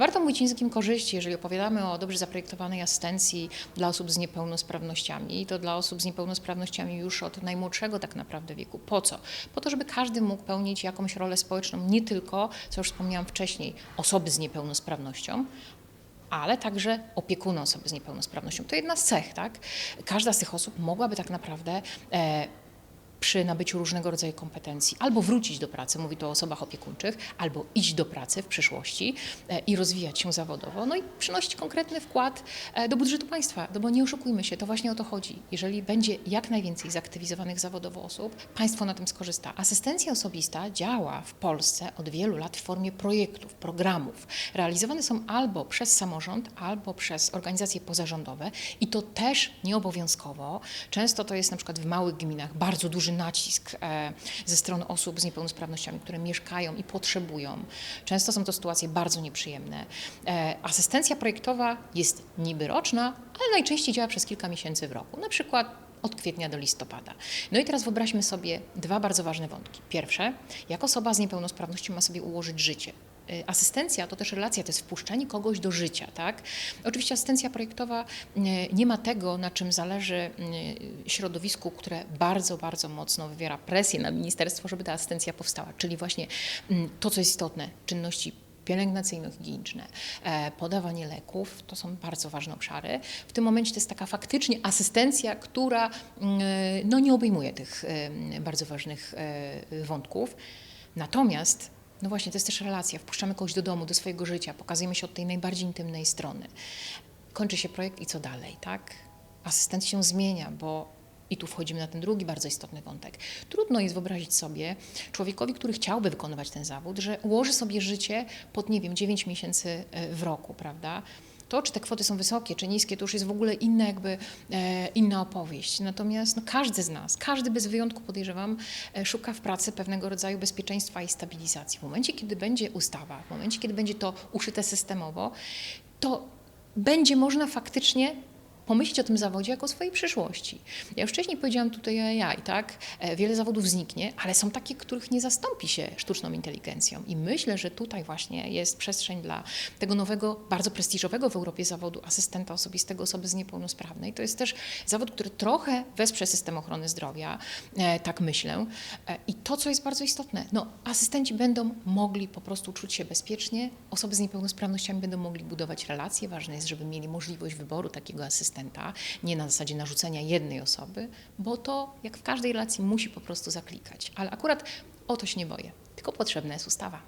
Warto mówić językiem korzyści, jeżeli opowiadamy o dobrze zaprojektowanej asystencji dla osób z niepełnosprawnościami, to dla osób z niepełnosprawnościami już od najmłodszego tak naprawdę wieku. Po co? Po to, żeby każdy mógł pełnić jakąś rolę społeczną, nie tylko, co już wspomniałam wcześniej, osoby z niepełnosprawnością, ale także opiekuna osoby z niepełnosprawnością. To jedna z cech, tak? Każda z tych osób mogłaby tak naprawdę e, przy nabyciu różnego rodzaju kompetencji albo wrócić do pracy, mówi to o osobach opiekuńczych, albo iść do pracy w przyszłości e, i rozwijać się zawodowo, no i przynosić konkretny wkład e, do budżetu państwa, no bo nie oszukujmy się, to właśnie o to chodzi. Jeżeli będzie jak najwięcej zaktywizowanych zawodowo osób, państwo na tym skorzysta. Asystencja osobista działa w Polsce od wielu lat w formie projektów, programów. Realizowane są albo przez samorząd, albo przez organizacje pozarządowe i to też nieobowiązkowo. Często to jest na przykład w małych gminach bardzo duży nacisk e, ze strony osób z niepełnosprawnościami, które mieszkają i potrzebują. Często są to sytuacje bardzo nieprzyjemne. E, Asystencja projektowa jest niby roczna, ale najczęściej działa przez kilka miesięcy w roku. Na przykład od kwietnia do listopada. No i teraz wyobraźmy sobie dwa bardzo ważne wątki. Pierwsze, jak osoba z niepełnosprawnością ma sobie ułożyć życie. Y, Asystencja to też relacja, to jest wpuszczenie kogoś do życia, tak? Oczywiście asystencja projektowa y, nie ma tego, na czym zależy y, środowisku, które bardzo, bardzo mocno wywiera presję na ministerstwo, żeby ta asystencja powstała, czyli właśnie mm, to, co jest istotne, czynności pielęgnacyjno-higieniczne, e, podawanie leków, to są bardzo ważne obszary. W tym momencie to jest taka faktycznie asystencja, która mm, no, nie obejmuje tych bardzo ważnych e, wątków. Natomiast no właśnie, to jest też relacja. Wpuszczamy kogoś do domu, do swojego życia, pokazujemy się od tej najbardziej intymnej strony. Kończy się projekt i co dalej, tak? Asystent się zmienia, bo i tu wchodzimy na ten drugi bardzo istotny wątek. Trudno jest wyobrazić sobie człowiekowi, który chciałby wykonywać ten zawód, że ułoży sobie życie pod, nie wiem, 9 miesięcy e, w roku, prawda? To, czy te kwoty są wysokie, czy niskie, to już jest w ogóle inna jakby e, inna opowieść. Natomiast no, każdy z nas, każdy bez wyjątku podejrzewam, e, szuka w pracy pewnego rodzaju bezpieczeństwa i stabilizacji. W momencie, kiedy będzie ustawa, w momencie, kiedy będzie to uszyte systemowo, to będzie można faktycznie pomyśleć o tym zawodzie jako o swojej przyszłości. Ja już wcześniej powiedziałam tutaj o AI, tak? E, Wiele zawodów zniknie, ale są takie, których nie zastąpi się sztuczną inteligencją. I myślę, że tutaj właśnie jest przestrzeń dla tego nowego, bardzo prestiżowego w Europie zawodu asystenta osobistego osoby z niepełnosprawnej. To jest też zawód, który trochę wesprze system ochrony zdrowia, e, tak myślę. E, I to, co jest bardzo istotne, no, asystenci będą mogli po prostu czuć się bezpiecznie, osoby z niepełnosprawnościami będą mogli budować relacje. Ważne jest, żeby mieli możliwość wyboru takiego asystenta, nie na zasadzie narzucenia jednej osoby, bo to, jak w każdej relacji, musi po prostu zaklikać. Ale akurat o to się nie boję, tylko potrzebna jest ustawa.